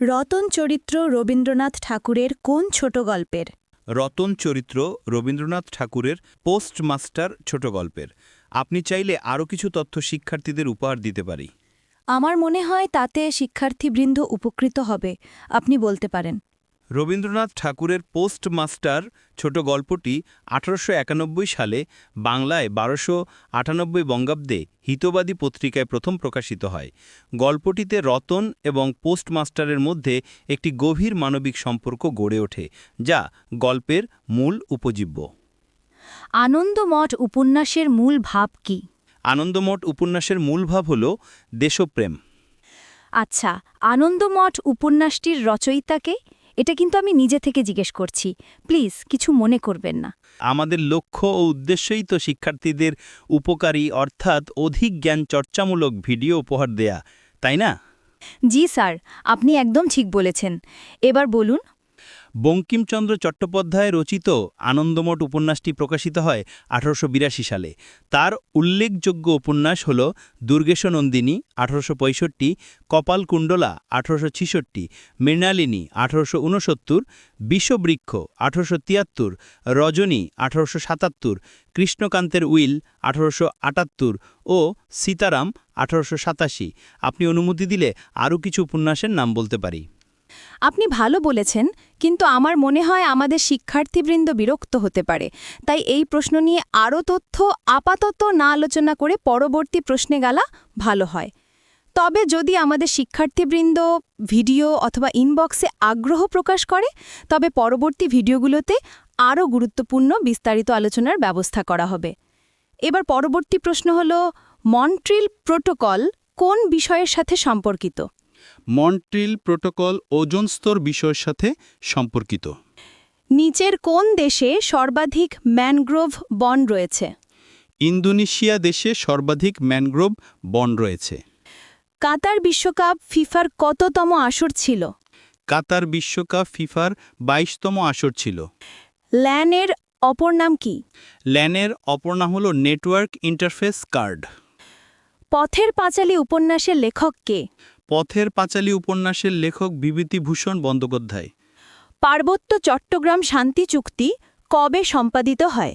রতন চরিত্র রবীন্দ্রনাথ ঠাকুরের কোন ছোট গল্পের? রতন চরিত্র রবীন্দ্রনাথ ঠাকুরের পোস্টমাস্টার ছোট গল্পের। আপনি চাইলে আরও কিছু তথ্য শিক্ষার্থীদের উপহার দিতে পারি। আমার মনে হয় তাতে শিক্ষার্থীবৃন্দ উপকৃত হবে আপনি বলতে পারেন। রবীন্দ্রনাথ ঠাকুরের পোস্টমাস্টার ছোট গল্পটি আঠারোশো একানব্বই সালে বাংলায় বারোশো আটানব্বই বঙ্গাব্দে হিতবাদী পত্রিকায় প্রথম প্রকাশিত হয়। গল্পটিতে রতন এবং পোস্টমাস্টারের মধ্যে একটি গভীর মানবিক সম্পর্ক গড়ে ওঠে যা গল্পের মূল উপজীব্য। আনন্দমঠ উপন্যাসের মূল ভাব কি? আনন্দমঠ উপন্যাসের মূল ভাব হল দেশপ্রেম। আচ্ছা আনন্দমঠ উপন্যাসটির রচয়িতাকে এটা কিন্তু আমি নিজে থেকে জিজ্ঞেস করছি। প্লিজ কিছু মনে করবেন না। আমাদের লক্ষ্য ও উদ্দেশ্যই তো শিক্ষার্থীদের উপকারী অর্থাৎ অধিক জ্ঞান চর্চামূলক ভিডিও উপহার দেয়া তাই না? জি স্যার আপনি একদম ঠিক বলেছেন। এবার বলুন বঙ্কিমচন্দ্র চট্টোপাধ্যায় রচিত আনন্দমঠ উপন্যাসটি প্রকাশিত হয় আঠারোশো বিরাশি সালে। তার উল্লেখযোগ্য উপন্যাস হল দুর্গেশনন্দিনী আঠারোশো পঁয়ষট্টি, কপালকুণ্ডলা আঠারোশো ছিষট্টি, মৃণালিনী আঠারোশো উনসত্তর বিষবৃক্ষ আঠারোশো তিয়াত্তর, রজনী আঠারোশো সাতাত্তর, কৃষ্ণকান্তের উইল আঠারোশো আটাত্তর ও সীতারাম আঠারোশো সাতাশি। আপনি অনুমতি দিলে আরও কিছু উপন্যাসের নাম বলতে পারি। আপনি ভালো বলেছেন, কিন্তু আমার মনে হয় আমাদের শিক্ষার্থীবৃন্দ বিরক্ত হতে পারে। তাই এই প্রশ্ন নিয়ে আরও তথ্য আপাতত না আলোচনা করে পরবর্তী প্রশ্নে গেলা ভালো হয়। তবে যদি আমাদের শিক্ষার্থীবৃন্দ ভিডিও অথবা ইনবক্সে আগ্রহ প্রকাশ করে, তবে পরবর্তী ভিডিওগুলোতে আরও গুরুত্বপূর্ণ বিস্তারিত আলোচনার ব্যবস্থা করা হবে। এবার পরবর্তী প্রশ্ন হল, মন্ট্রিল প্রোটোকল কোন বিষয়ের সাথে সম্পর্কিত? মন্ট্রিল প্রোটোকল ওজন স্তর বিষয়ের সাথে সম্পর্কিত। নিচের কোন দেশে সর্বাধিক ম্যানগ্রোভ বন রয়েছে? ইন্দোনেশিয়া দেশে সর্বাধিক ম্যানগ্রোভ বন রয়েছে। কাতার বিশ্বকাপ ফিফার কততম আসর ছিল? কাতার বিশ্বকাপ ফিফার বাইশতম আসর ছিল। ল্যানের অপর নাম কি? ল্যানের অপর নাম হল network interface card. Pather Panchali উপন্যাসের লেখক কে? পথের পাঁচালী উপন্যাসের লেখক বিভূতিভূষণ বন্দ্যোপাধ্যায়। পার্বত্য চট্টগ্রাম শান্তি চুক্তি কবে সম্পাদিত হয়?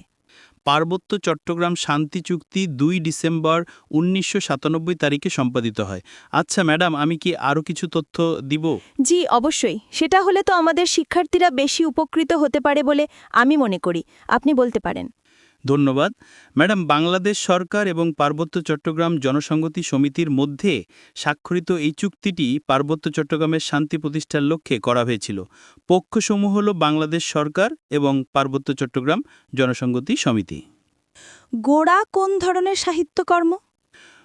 পার্বত্য চট্টগ্রাম শান্তি চুক্তি দুই ডিসেম্বর উনিশশো সাতানব্বই তারিখে সম্পাদিত হয়। আচ্ছা ম্যাডাম আমি কি আরও কিছু তথ্য দিব? জি অবশ্যই। সেটা হলে তো আমাদের শিক্ষার্থীরা বেশি উপকৃত হতে পারে বলে আমি মনে করি। আপনি বলতে পারেন। ধন্যবাদ। ম্যাডাম বাংলাদেশ সরকার এবং পার্বত্য চট্টগ্রাম জনসংগতি সমিতির মধ্যে স্বাক্ষরিত এই চুক্তিটি পার্বত্য চট্টগ্রামের শান্তি প্রতিষ্ঠার লক্ষ্যে করা হয়েছিল। পক্ষসমূহ হল বাংলাদেশ সরকার এবং পার্বত্য চট্টগ্রাম জনসংগতি সমিতি। গোড়া কোন ধরনের সাহিত্যকর্ম?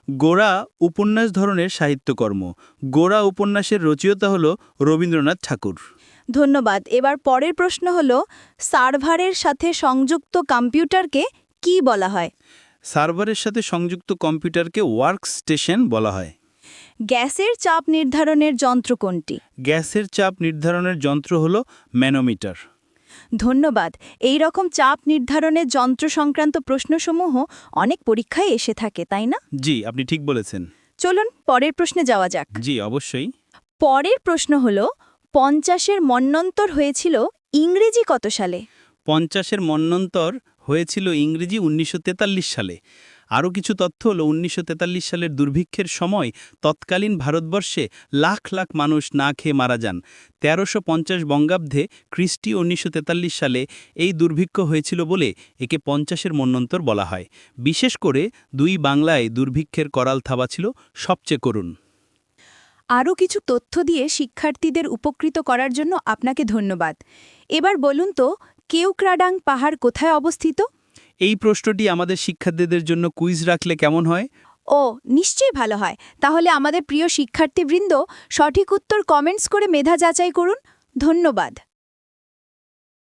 গোড়া উপন্যাস ধরনের সাহিত্যকর্ম। গোড়া উপন্যাসের রচয়িতা হল রবীন্দ্রনাথ ঠাকুর। ধন্যবাদ। এবার পরের প্রশ্ন হল সার্ভারের সাথে সংযুক্ত কম্পিউটারকে কি বলা হয়? সার্ভারের সাথে সংযুক্ত কম্পিউটারকে ওয়ার্ক স্টেশন বলা হয়। গ্যাসের চাপ নির্ধারণের যন্ত্র কোনটি? গ্যাসের চাপ নির্ধারণের যন্ত্র হল ম্যানোমিটার। ধন্যবাদ। এই রকম চাপ নির্ধারণের যন্ত্র সংক্রান্ত প্রশ্নসমূহ অনেক পরীক্ষায় এসে থাকে তাই না? জি আপনি ঠিক বলেছেন। চলুন পরের প্রশ্নে যাওয়া যাক। জি অবশ্যই। পরের প্রশ্ন হল পঞ্চাশের মন্বন্তর হয়েছিল ইংরেজি কত সালে? পঞ্চাশের মন্বন্তর হয়েছিল ইংরেজি উনিশশো তেতাল্লিশ সালে। আরও কিছু তথ্য হল, উনিশশো তেতাল্লিশ সালের দুর্ভিক্ষের সময় তৎকালীন ভারতবর্ষে লাখ লাখ মানুষ না খেয়ে মারা যান। তেরোশো পঞ্চাশ বঙ্গাব্দে খ্রিস্টি উনিশশো তেতাল্লিশ সালে এই দুর্ভিক্ষ হয়েছিল বলে একে পঞ্চাশের মন্বন্তর বলা হয়। বিশেষ করে দুই বাংলায় দুর্ভিক্ষের করাল থাবা ছিল সবচেয়ে করুণ। আরও কিছু তথ্য দিয়ে শিক্ষার্থীদের উপকৃত করার জন্য আপনাকে ধন্যবাদ। এবার বলুন তো কেউক্রাডাং পাহাড় কোথায় অবস্থিত? এই প্রশ্নটি আমাদের শিক্ষার্থীদের জন্য কুইজ রাখলে কেমন হয়? ও নিশ্চয়ই ভালো হয়। তাহলে আমাদের প্রিয় শিক্ষার্থীবৃন্দ সঠিক উত্তর কমেন্টস করে মেধা যাচাই করুন। ধন্যবাদ।